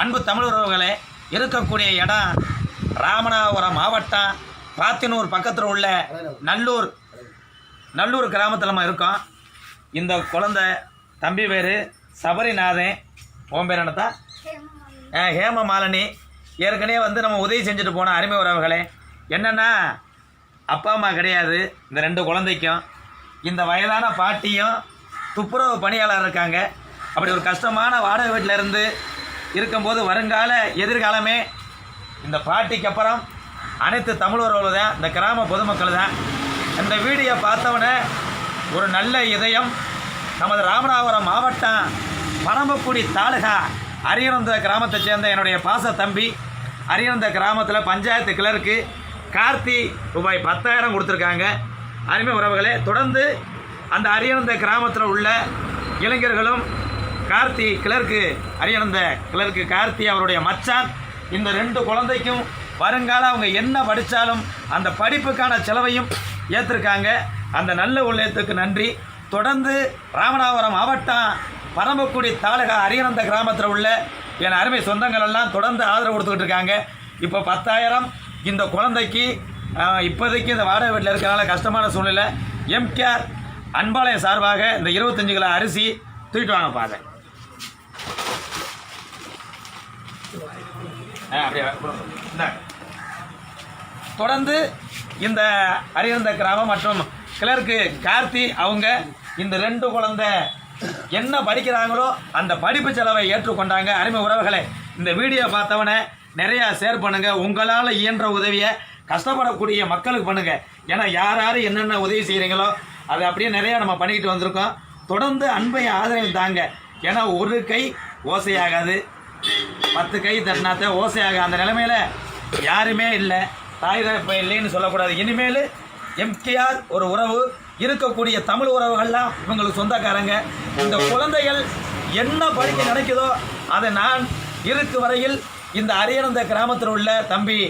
அன்பு தமிழ் உறவுகளை இருக்கக்கூடிய இடம் ராமநாதபுரம் மாவட்டம் பாத்தினூர் பக்கத்தில் உள்ள நல்லூர். நல்லூர் கிராமத்தில் நம்ம இருக்கோம். இந்த குழந்தை தம்பி பேர் சபரிநாதன். ஓம் பேர் என்னத்தா? ஹேம மாலினி. ஏற்கனவே வந்து நம்ம உதவி செஞ்சுட்டு போன அருமை உறவுகளே என்னென்னா அப்பா அம்மா கிடையாது. இந்த ரெண்டு குழந்தைக்கும் இந்த வயதான பாட்டியும் துப்புரவு பணியாளர் இருக்காங்க. அப்படி ஒரு கஷ்டமான வாடகை வீட்டில் இருந்து இருக்கும்போது வருங்கால எதிர்காலமே இந்த பாட்டிக்கு அப்புறம் அனைத்து தமிழர்களும் தான் இந்த கிராம பொதுமக்கள் தான் இந்த வீடியோ பார்த்தவொடனே ஒரு நல்ல இதயம். நமது ராமநாதபுரம் மாவட்டம் பரமக்குடி தாலுகா அரியநந்த கிராமத்தை சேர்ந்த என்னுடைய பாச தம்பி அரியநந்த கிராமத்தில் பஞ்சாயத்து கிளர்க்கு கார்த்தி ரூபாய் பத்தாயிரம் கொடுத்துருக்காங்க. அருமை உறவுகளே தொடர்ந்து அந்த அரியநந்த கிராமத்தில் உள்ள இளைஞர்களும் கார்த்தி கிளர்க்கு அரியணந்த கிளர்க்கு கார்த்தி அவருடைய மச்சான். இந்த ரெண்டு குழந்தைக்கும் வருங்கால அவங்க என்ன படித்தாலும் அந்த படிப்புக்கான செலவையும் ஏற்றிருக்காங்க அந்த நல்ல உள்ளத்துக்கு நன்றி. தொடர்ந்து ராமநாதபுரம் மாவட்டம் பரமக்குடி தாலுகா அரியநந்த கிராமத்தில் உள்ள என் அருமை சொந்தங்கள் எல்லாம் தொடர்ந்து ஆதரவு கொடுத்துக்கிட்டு இருக்காங்க. இப்போ பத்தாயிரம் இந்த குழந்தைக்கு இப்போதைக்கு இந்த வாடகை வீட்டில் இருக்கிறனால கஷ்டமான சூழ்நிலை. எம்கேஆர் அன்பாலயம் சார்பாக இந்த இருபத்தஞ்சு கிலோ அரிசி தூக்கிட்டு வாங்க பாருங்கள் அப்படியே? கொடுங்க. தொடர்ந்து இந்த அரியந்த கிராமம் மற்றும் கிளர்க்கு கார்த்தி அவங்க இந்த ரெண்டு குழந்தை என்ன படிக்கிறாங்களோ அந்த படிப்பு செலவை ஏற்றுக்கொண்டாங்க. அருமை உறவுகளை இந்த வீடியோ பார்த்தவனே நிறையா ஷேர் பண்ணுங்கள் உங்களால் இயன்ற உதவியை கஷ்டப்படக்கூடிய மக்களுக்கு பண்ணுங்கள் ஏன்னா யார் யார் என்னென்ன உதவி செய்கிறீங்களோ அது அப்படியே நிறையா நம்ம பண்ணிக்கிட்டு வந்திருக்கோம். தொடர்ந்து அன்பை ஆதரவு தாங்க. ஏன்னா ஒரு கை ஓசையாகாது. பத்து கை தட்டினாத்த ஓசையாக அந்த நிலைமையில் யாருமே இல்லை. தாய் தகப்ப இல்லைன்னு சொல்லக்கூடாது. இனிமேல் எம்கேஆர் ஒரு உறவு இருக்கக்கூடிய தமிழ் உறவுகள்லாம் இவங்களுக்கு சொந்தக்காரங்க. இந்த குழந்தைகள் என்ன படிக்க நினைக்குதோ அதை நான் இருக்கு வரையில் இந்த அரியநந்த கிராமத்தில் உள்ள தம்பி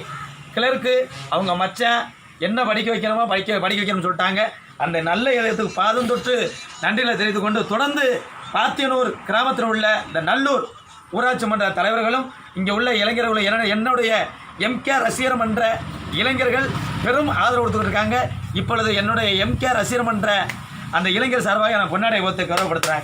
கிளர்க்கு அவங்க மச்சான் என்ன படிக்க வைக்கணுமோ படிக்க படிக்க வைக்கணும்னு சொல்லிட்டாங்க. அந்த நல்ல இதயத்துக்கு பாதம் தொட்டு நன்றியில் தெரிந்து கொண்டு தொடர்ந்து பாத்தியனூர் கிராமத்தில் உள்ள இந்த நல்லூர் ஊராட்சி மன்ற தலைவர்களும் இங்கே உள்ள இளைஞர்களும் என்ன- என்னுடைய எம்கே ரசிகர் மன்ற இளைஞர்கள் பெரும் ஆதரவு கொடுத்துக்கிட்டு இருக்காங்க. இப்பொழுது என்னுடைய எம்கே ரசிகர் மன்ற அந்த இளைஞர் சார்பாக நான் பொன்னாடை ஒத்து கௌரவப்படுத்துகிறேன்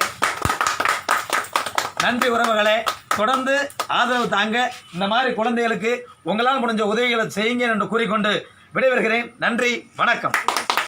நன்றி உறவுகளே தொடர்ந்து ஆதரவு தாங்க. இந்த மாதிரி குழந்தைகளுக்கு உங்களால் முடிஞ்ச உதவிகளை செய்யுங்க என்று கூறிக்கொண்டு விடைபெறுகிறேன். நன்றி வணக்கம்.